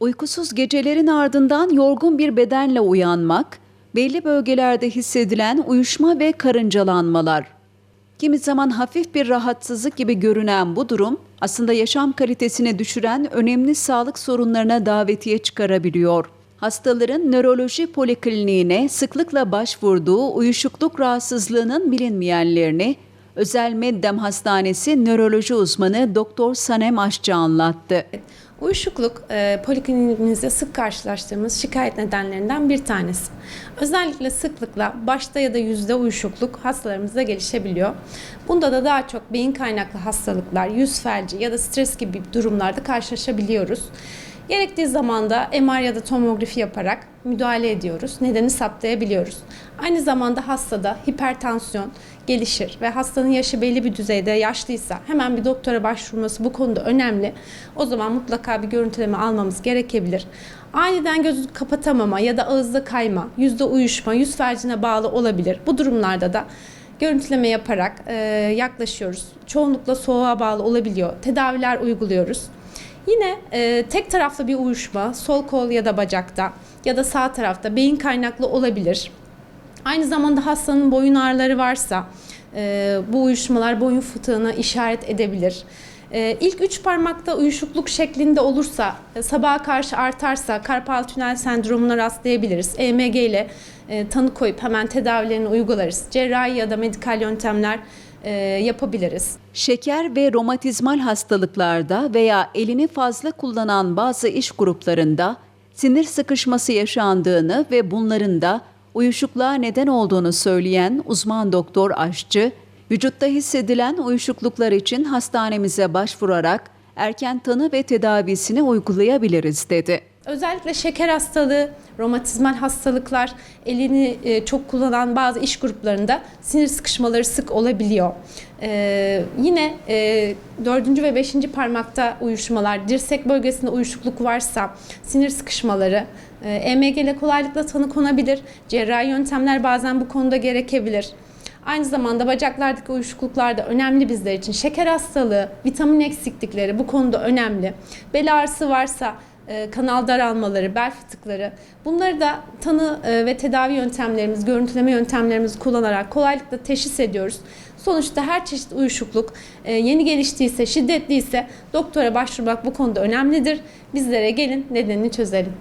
Uykusuz gecelerin ardından yorgun bir bedenle uyanmak, belli bölgelerde hissedilen uyuşma ve karıncalanmalar. Kimi zaman hafif bir rahatsızlık gibi görünen bu durum aslında yaşam kalitesini düşüren önemli sağlık sorunlarına davetiye çıkarabiliyor. Hastaların nöroloji polikliniğine sıklıkla başvurduğu uyuşukluk rahatsızlığının bilinmeyenlerini Özel Meddem Hastanesi nöroloji uzmanı Doktor Sanem Aşçı anlattı. Uyuşukluk e, polikliniğimizde sık karşılaştığımız şikayet nedenlerinden bir tanesi. Özellikle sıklıkla başta ya da yüzde uyuşukluk hastalarımızda gelişebiliyor. Bunda da daha çok beyin kaynaklı hastalıklar, yüz felci ya da stres gibi durumlarda karşılaşabiliyoruz. Gerektiği zamanda MR ya da tomografi yaparak müdahale ediyoruz. Nedeni saptayabiliyoruz. Aynı zamanda hastada hipertansiyon gelişir ve hastanın yaşı belli bir düzeyde yaşlıysa hemen bir doktora başvurması bu konuda önemli. O zaman mutlaka bir görüntüleme almamız gerekebilir. Aniden gözü kapatamama ya da ağızda kayma, yüzde uyuşma, yüz felcine bağlı olabilir. Bu durumlarda da görüntüleme yaparak e, yaklaşıyoruz. Çoğunlukla soğuğa bağlı olabiliyor. Tedaviler uyguluyoruz. Yine e, tek taraflı bir uyuşma, sol kol ya da bacakta ya da sağ tarafta beyin kaynaklı olabilir. Aynı zamanda hastanın boyun ağrıları varsa e, bu uyuşmalar boyun fıtığına işaret edebilir. E, ilk üç parmakta uyuşukluk şeklinde olursa, e, sabaha karşı artarsa karpal tünel sendromuna rastlayabiliriz. EMG ile e, tanı koyup hemen tedavilerini uygularız. Cerrahi ya da medikal yöntemler e, yapabiliriz. Şeker ve romatizmal hastalıklarda veya elini fazla kullanan bazı iş gruplarında sinir sıkışması yaşandığını ve bunların da uyuşukluğa neden olduğunu söyleyen uzman doktor aşçı, vücutta hissedilen uyuşukluklar için hastanemize başvurarak erken tanı ve tedavisini uygulayabiliriz dedi. Özellikle şeker hastalığı, romatizmal hastalıklar, elini e, çok kullanan bazı iş gruplarında sinir sıkışmaları sık olabiliyor. Ee, yine e, dördüncü ve beşinci parmakta uyuşmalar, dirsek bölgesinde uyuşukluk varsa sinir sıkışmaları, e, EMG ile kolaylıkla tanı konabilir. Cerrahi yöntemler bazen bu konuda gerekebilir. Aynı zamanda bacaklardaki uyuşukluklar da önemli bizler için. Şeker hastalığı, vitamin eksiklikleri bu konuda önemli. Bel ağrısı varsa e, kanal daralmaları, bel fıtıkları bunları da tanı e, ve tedavi yöntemlerimiz, görüntüleme yöntemlerimizi kullanarak kolaylıkla teşhis ediyoruz. Sonuçta her çeşit uyuşukluk e, yeni geliştiyse, şiddetliyse doktora başvurmak bu konuda önemlidir. Bizlere gelin nedenini çözelim.